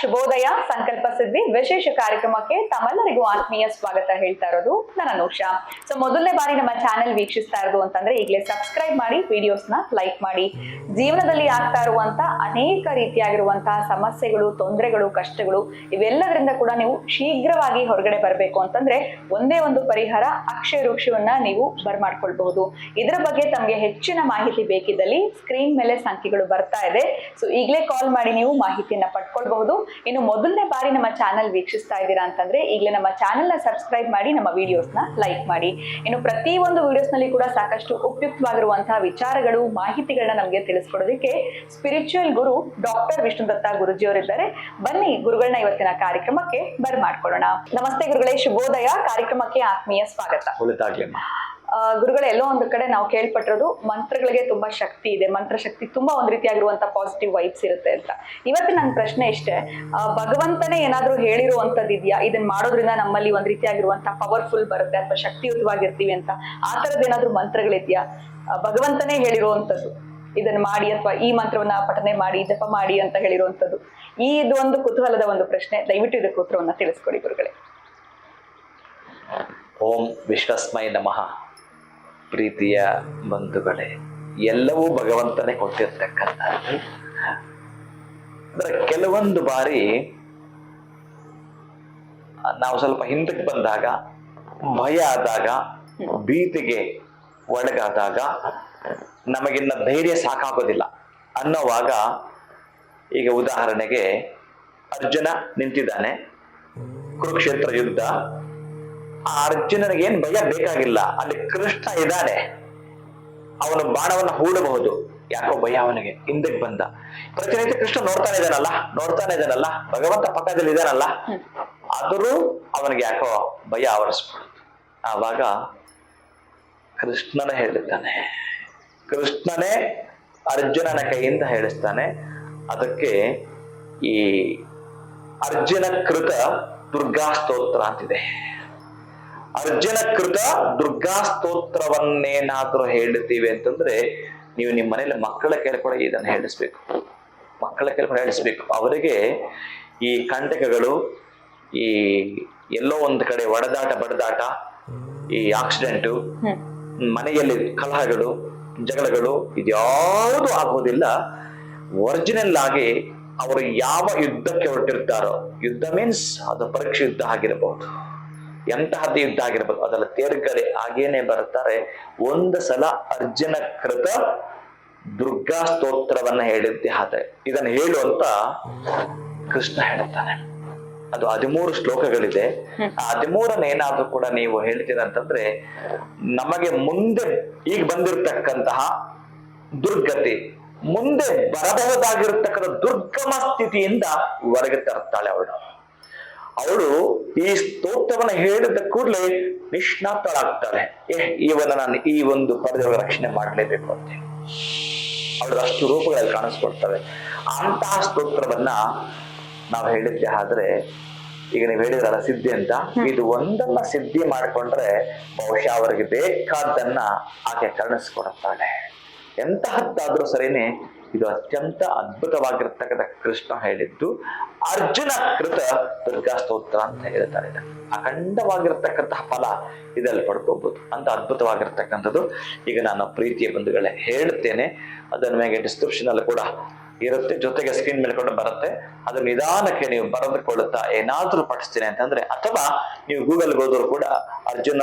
ಶುಭೋದಯ, ಸಂಕಲ್ಪ ಸಿದ್ಧಿ, ವಿಶೇಷ ಕಾರ್ಯಕ್ರಮಕ್ಕೆ ತಮ್ಮೆಲ್ಲರಿಗೂ ಆತ್ಮೀಯ ಸ್ವಾಗತ ಹೇಳ್ತಾ ಇರೋದು ನನ್ನ ಅನುಷ ಸೊ ಮೊದಲನೇ ಬಾರಿ ನಮ್ಮ ಚಾನೆಲ್ ವೀಕ್ಷಿಸ್ತಾ ಇರೋದು ಅಂತಂದ್ರೆ ಈಗಲೇ ಸಬ್ಸ್ಕ್ರೈಬ್ ಮಾಡಿ ವಿಡಿಯೋಸ್ನ ಲೈಕ್ ಮಾಡಿ. ಜೀವನದಲ್ಲಿ ಆಗ್ತಾ ಇರುವಂತ ಅನೇಕ ರೀತಿಯಾಗಿರುವಂತಹ ಸಮಸ್ಯೆಗಳು, ತೊಂದರೆಗಳು, ಕಷ್ಟಗಳು, ಇವೆಲ್ಲದರಿಂದ ಕೂಡ ನೀವು ಶೀಘ್ರವಾಗಿ ಹೊರಗಡೆ ಬರಬೇಕು ಅಂತಂದ್ರೆ ಒಂದೇ ಒಂದು ಪರಿಹಾರ ಅಕ್ಷಯ ವೃಕ್ಷವನ್ನ ನೀವು ಬರ್ಮಾಡ್ಕೊಳ್ಬಹುದು. ಇದರ ಬಗ್ಗೆ ತಮಗೆ ಹೆಚ್ಚಿನ ಮಾಹಿತಿ ಬೇಕಿದ್ದಲ್ಲಿ ಸ್ಕ್ರೀನ್ ಮೇಲೆ ಸಂಖ್ಯೆಗಳು ಬರ್ತಾ ಇದೆ. ಸೊ ಈಗಲೇ ಕಾಲ್ ಮಾಡಿ ನೀವು ಮಾಹಿತಿಯನ್ನ ಪಡ್ಕೊಳ್ಬಹುದು. ಇನ್ನು ಮೊದಲನೇ ಬಾರಿ ನಮ್ಮ ಚಾನೆಲ್ ವೀಕ್ಷಿಸ್ತಾ ಇದ್ದೀರಾ ಅಂತಂದ್ರೆ ಈಗಲೇ ನಮ್ಮ ಚಾನೆಲ್ನ ಸಬ್ಸ್ಕ್ರೈಬ್ ಮಾಡಿ ನಮ್ಮ ವಿಡಿಯೋಸ್ನ ಲೈಕ್ ಮಾಡಿ. ಇನ್ನು ಪ್ರತಿ ಒಂದು ವಿಡಿಯೋಸ್ನಲ್ಲಿ ಕೂಡ ಸಾಕಷ್ಟು ಉಪಯುಕ್ತವಾಗಿರುವಂತಹ ವಿಚಾರಗಳು, ಮಾಹಿತಿಗಳನ್ನ ನಮಗೆ ತಿಳಿಸ್ಕೊಡೋದಕ್ಕೆ ಸ್ಪಿರಿಚುವಲ್ ಗುರು ಡಾಕ್ಟರ್ ವಿಷ್ಣುದತ್ತ ಗುರುಜಿಯವರಿದ್ದಾರೆ. ಬನ್ನಿ ಗುರುಗಳನ್ನ ಇವತ್ತಿನ ಕಾರ್ಯಕ್ರಮಕ್ಕೆ ಬರ್ಮಾಡ್ಕೊಳ್ಳೋಣ ನಮಸ್ತೆ ಗುರುಗಳೇ, ಶುಭೋದಯ. ಕಾರ್ಯಕ್ರಮಕ್ಕೆ ಆತ್ಮೀಯ ಸ್ವಾಗತ. ಗುರುಗಳೇ, ಎಲ್ಲೋ ಒಂದು ಕಡೆ ನಾವು ಕೇಳ್ಪಟ್ಟಿರೋದು ಮಂತ್ರಗಳಿಗೆ ತುಂಬಾ ಶಕ್ತಿ ಇದೆ. ಮಂತ್ರ ಶಕ್ತಿ ತುಂಬಾ ಒಂದ್ ರೀತಿಯಾಗಿರುವಂತ ಪಾಸಿಟಿವ್ ವೈಬ್ಸ್ ಇರುತ್ತೆ ಅಂತ. ಇವತ್ತು ನನ್ನ ಪ್ರಶ್ನೆ ಇಷ್ಟೇ ಭಗವಂತನೇ ಏನಾದ್ರೂ ಹೇಳಿರುವಂತದ್ದು ಇದೆಯಾ? ಇದನ್ನ ಮಾಡೋದ್ರಿಂದ ನಮ್ಮಲ್ಲಿ ಒಂದ್ ರೀತಿಯಾಗಿರುವಂತ ಪವರ್ಫುಲ್ ಬರುತ್ತೆ ಅಥವಾ ಶಕ್ತಿಯುತವಾಗಿರ್ತೀವಿ ಅಂತ. ಆ ತರದ್ ಏನಾದ್ರೂ ಮಂತ್ರಗಳಿದ್ಯಾ? ಭಗವಂತನೇ ಹೇಳಿರುವಂತದ್ದು. ಇದನ್ನ ಮಾಡಿ ಅಥವಾ ಈ ಮಂತ್ರವನ್ನ ಪಠನೆ ಮಾಡಿ, ಜಪ ಮಾಡಿ ಅಂತ ಹೇಳಿರುವಂತದ್ದು. ಈ ಇದು ಒಂದು ಕುತೂಹಲದ ಒಂದು ಪ್ರಶ್ನೆ. ದಯವಿಟ್ಟು ಇದಕ್ಕೆ ಉತ್ತರವನ್ನ ತಿಳಿಸ್ಕೊಡಿ ಗುರುಗಳೇ. ಓಂ ವಿಶ್ವಸ್ಮಯ ನಮಃ. ಪ್ರೀತಿಯ ಬಂಧುಗಳೇ, ಎಲ್ಲವೂ ಭಗವಂತನೇ ಕೊಟ್ಟಿರ್ತಕ್ಕಂಥದ್ದು. ಅಂದ್ರೆ ಕೆಲವೊಂದು ಬಾರಿ ನಾವು ಸ್ವಲ್ಪ ಹಿಂದಕ್ಕೆ ಬಂದಾಗ, ಭಯ ಆದಾಗ, ಭೀತಿಗೆ ಒಳಗಾದಾಗ ನಮಗಿನ್ನ ಧೈರ್ಯ ಸಾಕಾಗೋದಿಲ್ಲ ಅನ್ನೋವಾಗ ಈಗ ಉದಾಹರಣೆಗೆ ಅರ್ಜುನ ನಿಂತಿದ್ದಾನೆ. ಕುರುಕ್ಷೇತ್ರ ಯುದ್ಧ. ಆ ಅರ್ಜುನನಿಗೆ ಏನ್ ಭಯ ಬೇಕಾಗಿಲ್ಲ. ಅಲ್ಲಿ ಕೃಷ್ಣ ಇದ್ದಾನೆ. ಅವನು ಬಾಣವನ್ನು ಹೂಡಬಹುದು. ಯಾಕೋ ಭಯ ಅವನಿಗೆ. ಹಿಂದಕ್ಕೆ ಬಂದ. ಪ್ರತಿನಿತ್ಯ ಕೃಷ್ಣ ನೋಡ್ತಾನೆ ಇದ್ದಾನಲ್ಲ. ನೋಡ್ತಾನೆ ಇದ್ದಾನಲ್ಲ. ಭಗವಂತ ಪಕ್ಕದಲ್ಲಿ ಇದ್ದಾನಲ್ಲ. ಆದರೂ ಅವನಿಗೆ ಯಾಕೋ ಭಯ ಆವರಿಸ್ಬಿಡುತ್ತೆ ಆವಾಗ ಕೃಷ್ಣನೇ ಹೇಳಿದ್ದಾನೆ. ಕೃಷ್ಣನೇ ಅರ್ಜುನನ ಕೈಯಿಂದ ಹೇಳಿಸ್ತಾನೆ. ಅದಕ್ಕೆ ಈ ಅರ್ಜುನ ಕೃತ ದುರ್ಗಾ ಸ್ತೋತ್ರ ಅಂತಿದೆ. ಅರ್ಜುನ ಕೃತ ದುರ್ಗಾ ಸ್ತೋತ್ರವನ್ನೇನಾದ್ರೂ ಹೇಳ್ತೀವಿ ಅಂತಂದ್ರೆ ನೀವು ನಿಮ್ಮ ಮನೇಲಿ ಮಕ್ಕಳ ಕೇಳ್ಕೊಡ ಇದನ್ನ ಹೇಳಿಸ್ಬೇಕು. ಮಕ್ಕಳ ಕೇಳ್ಕೊಂಡು ಹೇಳಿಸ್ಬೇಕು. ಅವರಿಗೆ ಈ ಕಂಟಕಗಳು, ಈ ಎಲ್ಲೋ ಒಂದು ಕಡೆ ಒಡೆದಾಟ ಬಡದಾಟ, ಈ ಆಕ್ಸಿಡೆಂಟು ಮನೆಯಲ್ಲಿ ಕಲಹಗಳು, ಜಗಳಗಳು ಇದ್ಯಾವುದು ಆಗೋದಿಲ್ಲ. ಒರಿಜಿನಲ್ ಆಗಿ ಅವರು ಯಾವ ಯುದ್ಧಕ್ಕೆ ಹೊರಟಿರ್ತಾರೋ, ಯುದ್ಧ ಮೀನ್ಸ್ ಅದು ಪರೀಕ್ಷೆ ಯುದ್ಧ ಆಗಿರಬಹುದು ಎಂತಹದ್ದು ಯುದ್ಧ ಆಗಿರ್ಬೋದು. ಅದೆಲ್ಲ ತೇರ್ಗಡೆ ಹಾಗೇನೆ ಬರ್ತಾರೆ. ಒಂದ ಸಲ ಅರ್ಜುನ ಕೃತ ದುರ್ಗಾ ಸ್ತೋತ್ರವನ್ನ ಹೇಳಿದ್ದೆ. ಆದರೆ ಇದನ್ನ ಹೇಳು ಅಂತ ಕೃಷ್ಣ ಹೇಳುತ್ತಾನೆ ಅದು ಹದಿಮೂರು ಶ್ಲೋಕಗಳಿದೆ. ಆ ಹದಿಮೂರನ್ನ ಏನಾದ್ರೂ ಕೂಡ ನೀವು ಹೇಳ್ತೀರ ಅಂತಂದ್ರೆ ನಮಗೆ ಮುಂದೆ ಈಗ ಬಂದಿರತಕ್ಕಂತಹ ದುರ್ಗತಿ ಮುಂದೆ ಬರಬಹುದಾಗಿರ್ತಕ್ಕಂಥ ದುರ್ಗಮ ಸ್ಥಿತಿಯಿಂದ ಹೊರಗೆ ತರ್ತಾಳೆ ಅವಳು. ಅವಳು ಈ ಸ್ತೋತ್ರವನ್ನ ಹೇಳಿದ ಕೂಡಲೇ ನಿಷ್ಣಾತಳಾಗ್ತಾಳೆ ಏ ಇವನ ನಾನು ಈ ಒಂದು ಪರದೆಯೊಳಗೆ ರಕ್ಷಣೆ ಮಾಡಲೇಬೇಕು ಅಂತ ಅವಳು ಅಷ್ಟು ರೂಪಗಳಲ್ಲಿ ಕಾಣಿಸ್ಕೊಡ್ತವೆ ಅಂತಹ ಸ್ತೋತ್ರವನ್ನ ನಾವು ಹೇಳಿದ್ದೆ ಆದ್ರೆ ಈಗ ನೀವು ಹೇಳಿದ್ರಲ್ಲ ಸಿದ್ಧಿ ಅಂತ ಇದು ಒಂದನ್ನ ಸಿದ್ಧಿ ಮಾಡ್ಕೊಂಡ್ರೆ ಬಹುಶಃ ಅವರಿಗೆ ಬೇಕಾದ್ದನ್ನ ಆಕೆ ಕರುಣಿಸ್ಕೊಡುತ್ತಾಳೆ. ಎಂತಹದ್ದಾದ್ರೂ ಸರಿನೇ ಇದು ಅತ್ಯಂತ ಅದ್ಭುತವಾಗಿರ್ತಕ್ಕಂಥ ಕೃಷ್ಣ ಹೇಳಿದ್ದು ಅರ್ಜುನ ಕೃತ ದುರ್ಗಾ ಅಂತ ಹೇಳ್ತಾರೆ. ಅಖಂಡವಾಗಿರ್ತಕ್ಕಂತಹ ಫಲ ಇದರಲ್ಲಿ ಪಡ್ಕೋಬಹುದು ಅಂತ ಅದ್ಭುತವಾಗಿರ್ತಕ್ಕಂಥದ್ದು. ಈಗ ನಾನು ಪ್ರೀತಿಯ ಬಂಧುಗಳೇ ಹೇಳ್ತೇನೆ. ಅದನ್ನ ನಿಮಗೆ ಡಿಸ್ಕ್ರಿಪ್ಷನ್ ಅಲ್ಲಿ ಕೂಡ ಇರುತ್ತೆ. ಜೊತೆಗೆ ಸ್ಕ್ರೀನ್ ಮೇಲೆ ಕೂಡ ಬರುತ್ತೆ. ಅದು ನಿಧಾನಕ್ಕೆ ನೀವು ಬರೆದುಕೊಳ್ಳುತ್ತಾ ಏನಾದ್ರೂ ಪಠಿಸ್ತೀನಿ ಅಂತಂದ್ರೆ, ಅಥವಾ ನೀವು ಗೂಗಲ್ಗೆ ಹೋದ್ರು ಕೂಡ ಅರ್ಜುನ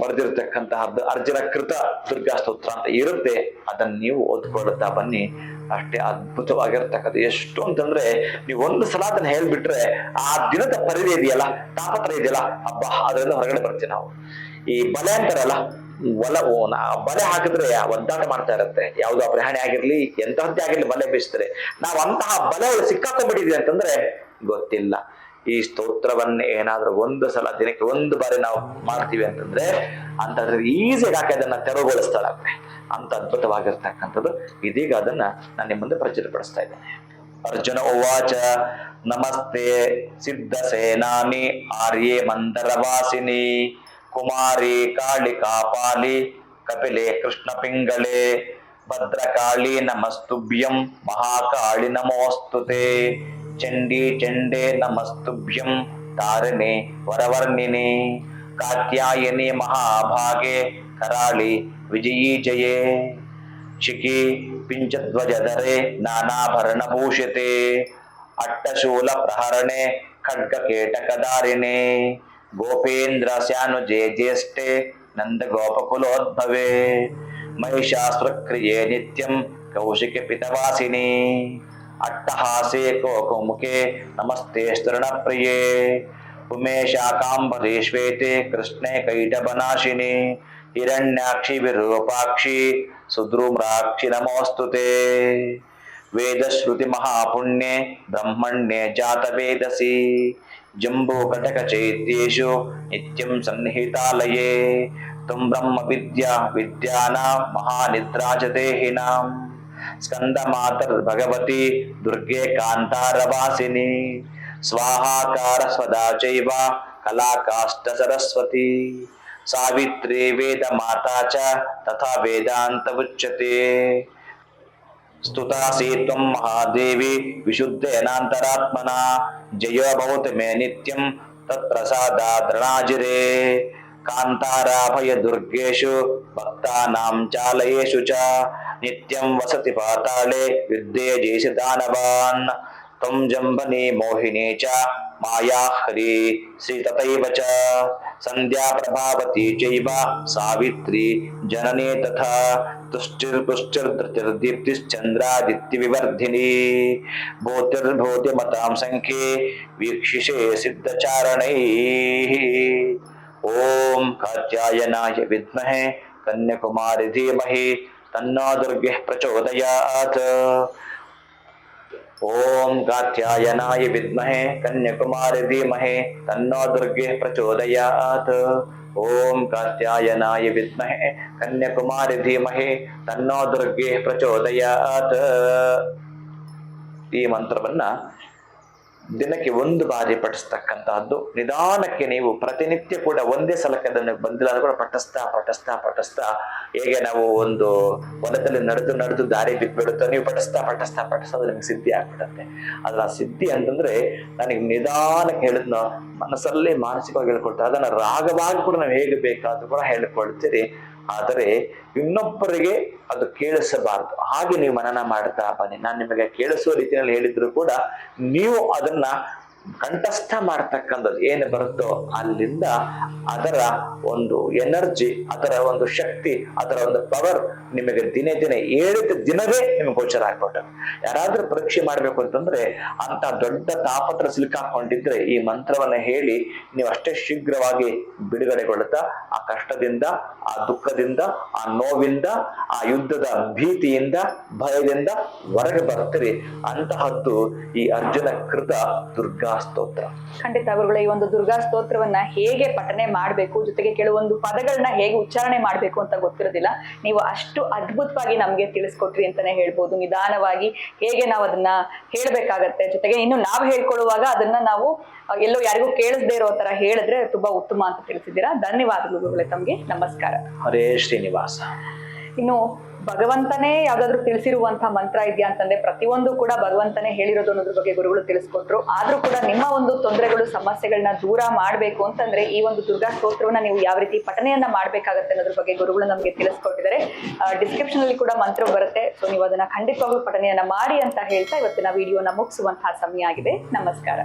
ಬರೆದಿರ್ತಕ್ಕಂತಹ ಅರ್ಜುನ ಕೃತ ದುರ್ಗಾ ಸ್ತೋತ್ರ ಅಂತ ಇರುತ್ತೆ. ಅದನ್ನ ನೀವು ಓದ್ಕೊಳ್ಳುತ್ತಾ ಬನ್ನಿ. ಅಷ್ಟೇ ಅದ್ಭುತವಾಗಿರ್ತಕ್ಕಂಥ ಎಷ್ಟು ಅಂತಂದ್ರೆ, ನೀವು ಒಂದು ಸಲ ಅದನ್ನ ಹೇಳ್ಬಿಟ್ರೆ ಆ ದಿನದ ಪರಿಧಿ ಇದೆಯಲ್ಲ ತಾಪತ್ರ ಇದೆಯಲ್ಲ, ಹಬ್ಬ, ಅದರಿಂದ ಹೊರಗಡೆ ಬರ್ತೀವಿ ನಾವು. ಈ ಬಲೆ ಅಂತಾರಲ್ಲ, ಒಲ ಬಲೆ ಹಾಕಿದ್ರೆ ಒದ್ದಾಟ ಮಾಡ್ತಾ ಇರುತ್ತೆ. ಯಾವುದೋ ಅಪರಿಹಾನಿ ಆಗಿರ್ಲಿ, ಎಂತಹದ್ದೇ ಆಗಿರ್ಲಿ ಬಲೆ ಬೀಸ್ತಾರೆ. ನಾವು ಅಂತಹ ಬಲೆ ಸಿಕ್ಕಾಕೊಂಡ್ಬಿಟ್ಟಿದ್ವಿ ಅಂತಂದ್ರೆ ಗೊತ್ತಿಲ್ಲ. ಈ ಸ್ತೋತ್ರವನ್ನ ಏನಾದ್ರೂ ಒಂದು ಸಲ ದಿನಕ್ಕೆ ಒಂದು ಬಾರಿ ನಾವು ಮಾಡ್ತೀವಿ ಅಂತಂದ್ರೆ ಅಂತಂದ್ರೆ ಈಸಿಯಾಗಿ ಹಾಕಿ ಅದನ್ನ ತೆರವುಗೊಳಿಸ್ತಾಳೆ ಅಂತ ಅದ್ಭುತವಾಗಿರ್ತಕ್ಕಂಥದ್ದು. ಇದೀಗ ಅದನ್ನ ನಾನು ನಿಮ್ಮ ಮುಂದೆ ಪ್ರಚುರಪಡಿಸ್ತಾ ಇದ್ದೇನೆ. ಅರ್ಜುನ ಉವಾಚ, ನಮಸ್ತೆ, ಸಿದ್ಧ ಸೇನಾನಿ, ಆರ್ಯೇ ಮಂದರವಾಸಿನಿ, ಕುಮಾರಿ ಕಾಳಿ ಪಾಲಿ ಕಪಿಲೆ ಕೃಷ್ಣ ಪಿಂಗಳೆ, ಭದ್ರಕಾಳಿ ನಮಸ್ತುಭ್ಯಂ, ಮಹಾಕಾಳಿ ನಮೋಸ್ತುತೆ. चंडी चंडे नमस्तुभ्यं तारणे वरवर्णिने, कात्यायने महाभागे कराली विजयी जये। अट्टशूल प्रहरणे नानाभरणभूषिते, अट्टशूलप्रहरणे खड्गकेटकदारिणे गोपेन्द्रस्यानुजे ज्येष्ठे नन्दगोपकुलोद्भवे, महिषासुरक्रिये नित्यं कौशिकपितवासिनी। అట్టహాసే కోకుముఖే నమస్తేస్తరణ ప్రియే ఉమేశాకాంబరీశ్వేతే కృష్ణే కైటభనాశిని హిరణ్యాక్షి విరూపాక్షి సుద్రుమ్రాక్షి నమోస్తుతే వేదశ్రుతి మహాపుణ్యే బ్రహ్మణ్యే జాతవేదసి జంబూకటకచైత్యేషు నిత్యం సన్నిహితాలయే తం బ్రహ్మ విద్యా విద్యానా మహానిద్రాచ దేహినాం స్కందమాతర్ భగవతి దుర్గే కాంతారవాసిని. స్వాహాకార స్వదా చైవ కళాకాష్ట సరస్వతి. సావిత్రి వేద మాతా చ తథా వేదాంత ఉచ్యతే. స్తుతాసి త్వం మహాదేవి విశుద్ధేనాంతరాత్మన. జయో మే నిత్యం తత్ప్రసాదా ద్రణాజిరే कांताराभय कान्ताराभयदुर्गेषु भक्तानां चालयेषु च नित्यं वसति पाताले युद्धे जयसि दानवान्। त्वं जम्बने मोहिनी च माया हरी श्री तथैव च। सन्ध्या प्रभावती चैव सावित्री, जनने तथा तुष्टिर्पुष्टिर्धृतिर्दीप्तिश्चन्द्रादित्यविवर्धिनी भूतिर्भूतिमतां सङ्ख्ये वीक्षिषे सिद्धचारणैः। ತಥೈವ ಚ ಸಂಧ್ಯಾ ಪ್ರಭಾವತಿ ಚೈವ ಸಾವಿತ್ರಿ ಜನನೇ ತಥಾ ತುಷ್ಟಿರ್ ಪುಷ್ಟಿರ್ಧೃತಿರ್ದೀಪ್ತಿಶ್ಚಂದ್ರಾದಿತ್ಯ ವಿವರ್ಧಿನಿ ಭೂತಿರ್ಭೂತಿ ಮತಾಂ ಸಂಖ್ಯೆ ವೀಕ್ಷಿಷೆ ಸಿದ್ಧಚಾರಣೈ ಓಂ ಕಾತ್ಯಾಯನಾಯ ವಿದ್ಮಹೆ ಕನ್ಯಾಕುಮಾರಿ ಧೀಮಹಿ ತನ್ನೋ ದುರ್ಗೆ ಪ್ರಚೋದಯಾತ್ ಓಂ ಕಾತ್ಯಾಯನಾಯ ವಿದ್ಮಹೆ ಕನ್ಯಾಕುಮಾರಿ ಧೀಮಹಿ ತನ್ನೋ ದುರ್ಗೆ ಪ್ರಚೋದಯಾತ್ ಓಂ ಕಾತ್ಯಾಯನಾಯ ವಿದ್ಮಹೆ ಕನ್ಯಾಕುಮಾರಿ ಧೀಮಹಿ ತನ್ನೋ ದುರ್ಗೆ ಪ್ರಚೋದಯಾತ್ ಈ ಮಂತ್ರವನ್ನ ದಿನಕ್ಕೆ ಒಂದು ಬಾರಿ ಪಠಿಸ್ತಕ್ಕಂತಹದ್ದು. ನಿಧಾನಕ್ಕೆ ನೀವು ಪ್ರತಿನಿತ್ಯ ಕೂಡ ಒಂದೇ ಸಲಕ್ಕೆ ಅದನ್ನು ಬಂದಿಲ್ಲ ಕೂಡ ಪಠಿಸ್ತಾ ಪಠಿಸ್ತಾ ಪಠಿಸ್ತಾ, ಹೇಗೆ ನಾವು ಒಂದು ಹೊಲದಲ್ಲಿ ನಡೆದು ನಡೆದು ದಾರಿ ಬಿಟ್ಬಿಡುತ್ತೋ, ನೀವು ಪಠಿಸ್ತಾ ಪಠಿಸ್ತಾ ಅದು ನಿಮ್ಗೆ ಸಿದ್ಧಿ ಆಗ್ಬಿಡುತ್ತೆ. ಅದ್ರ ಸಿದ್ಧಿ ಅಂತಂದ್ರೆ ನನಗೆ ನಿಧಾನಕ್ಕೆ ಹೇಳಿದ್ನ, ಮನಸ್ಸಲ್ಲೇ ಮಾನಸಿಕವಾಗಿ ಹೇಳ್ಕೊಳ್ತಾರೆ ಅದನ್ನ ರಾಗವಾಗಿ ಕೂಡ ನಾವು ಹೇಗೆ ಬೇಕಾದ್ರೂ ಕೂಡ ಹೇಳ್ಕೊಳ್ತೀರಿ. ಆದರೆ ಇನ್ನೊಬ್ಬರಿಗೆ ಅದು ಕೇಳಿಸಬಾರದು. ಹಾಗೆ ನೀವು ಮನನ ಮಾಡ್ತಾ ಬನ್ನಿ. ನಾನು ನಿಮಗೆ ಕೇಳಿಸುವ ರೀತಿಯಲ್ಲಿ ಹೇಳಿದ್ರು ಕೂಡ ನೀವು ಅದನ್ನ ಕಂಠಸ್ಥ ಮಾಡ್ತಕ್ಕಂಥದ್ದು ಏನು ಬರುತ್ತೋ ಅಲ್ಲಿಂದ ಅದರ ಒಂದು ಎನರ್ಜಿ, ಅದರ ಒಂದು ಶಕ್ತಿ, ಅದರ ಒಂದು ಪವರ್ ನಿಮಗೆ ದಿನೇ ದಿನೇ, ಏಳಿದ ದಿನವೇ ನಿಮಗೆ ಗೋಚರ ಆಗ್ಬಿಟ್ಟು ಯಾರಾದ್ರೂ ಪರೀಕ್ಷೆ ಮಾಡ್ಬೇಕು ಅಂತಂದ್ರೆ ಅಂತ ದೊಡ್ಡ ತಾಪತ್ರ ಸಿಲುಕಾಕೊಂಡಿದ್ರೆ ಈ ಮಂತ್ರವನ್ನ ಹೇಳಿ ನೀವು ಅಷ್ಟೇ ಶೀಘ್ರವಾಗಿ ಬಿಡುಗಡೆಗೊಳ್ಳುತ್ತಾ, ಆ ಕಷ್ಟದಿಂದ, ಆ ದುಃಖದಿಂದ, ಆ ನೋವಿಂದ, ಆ ಯುದ್ಧದ ಭೀತಿಯಿಂದ, ಭಯದಿಂದ ಹೊರಗೆ ಬರ್ತೀರಿ ಅಂತಹದ್ದು ಈ ಅರ್ಜುನ ಕೃತ ದುರ್ಗಾ ಸ್ತೋತ್ರ. ಖಂಡಿತ ಗುರುಗಳ ಈ ಒಂದು ದುರ್ಗಾ ಸ್ತೋತ್ರವನ್ನ ಹೇಗೆ ಪಠನೆ ಮಾಡಬೇಕು ಜೊತೆಗೆ ಕೆಲವೊಂದು ಪದಗಳನ್ನ ಹೇಗೆ ಉಚ್ಚಾರಣೆ ಮಾಡಬೇಕು ಅಂತ ಗೊತ್ತಿರೋದಿಲ್ಲ. ನೀವು ಅಷ್ಟು ಅದ್ಭುತವಾಗಿ ನಮ್ಗೆ ತಿಳಿಸ್ಕೊಟ್ರಿ ಅಂತಾನೆ ಹೇಳ್ಬೋದು. ನಿಧಾನವಾಗಿ ಹೇಗೆ ನಾವು ಅದನ್ನ ಹೇಳ್ಬೇಕಾಗತ್ತೆ ಜೊತೆಗೆ ಇನ್ನು ನಾವು ಹೇಳ್ಕೊಳ್ಳುವಾಗ ಅದನ್ನ ನಾವು ಎಲ್ಲೋ ಯಾರಿಗೂ ಕೇಳಿಸದೇ ಇರೋ ತರ ಹೇಳಿದ್ರೆ ತುಂಬಾ ಉತ್ತಮ ಅಂತ ತಿಳಿಸಿದ್ದೀರಾ. ಧನ್ಯವಾದಗಳು ಗುರುಗಳೇ ತಮ್ಗೆ ನಮಸ್ಕಾರ. ಹರೇ ಶ್ರೀನಿವಾಸ. ಇನ್ನು ಭಗವಂತನೇ ಯಾವ್ದಾದ್ರು ತಿಳಿಸಿರುವಂತಹ ಮಂತ್ರ ಇದೆಯಾ ಅಂತಂದ್ರೆ ಪ್ರತಿಯೊಂದು ಕೂಡ ಭಗವಂತನೇ ಹೇಳಿರೋದು ಅನ್ನೋದ್ರ ಬಗ್ಗೆ ಗುರುಗಳು ತಿಳಿಸ್ಕೊಟ್ರು ಆದ್ರೂ ಕೂಡ ನಿಮ್ಮ ಒಂದು ತೊಂದರೆಗಳು ಸಮಸ್ಯೆಗಳನ್ನ ದೂರ ಮಾಡ್ಬೇಕು ಅಂತಂದ್ರೆ ಈ ಒಂದು ದುರ್ಗಾ ಸ್ತೋತ್ರವನ್ನ ನೀವು ಯಾವ ರೀತಿ ಪಠನೆಯನ್ನ ಮಾಡ್ಬೇಕಾಗತ್ತೆ ಅನ್ನೋದ್ರ ಬಗ್ಗೆ ಗುರುಗಳು ನಮಗೆ ತಿಳಿಸ್ಕೊಟ್ಟಿದ್ದಾರೆ. ಡಿಸ್ಕ್ರಿಪ್ಷನ್ ಅಲ್ಲಿ ಕೂಡ ಮಂತ್ರ ಬರುತ್ತೆ. ಸೊ ನೀವು ಅದನ್ನ ಖಂಡಿತವಾಗ್ಲೂ ಪಠನೆಯನ್ನ ಮಾಡಿ ಅಂತ ಹೇಳ್ತಾ ಇವತ್ತಿನ ವಿಡಿಯೋನ ಮುಗಿಸುವಂತಹ ಸಮಯ ಆಗಿದೆ. ನಮಸ್ಕಾರ.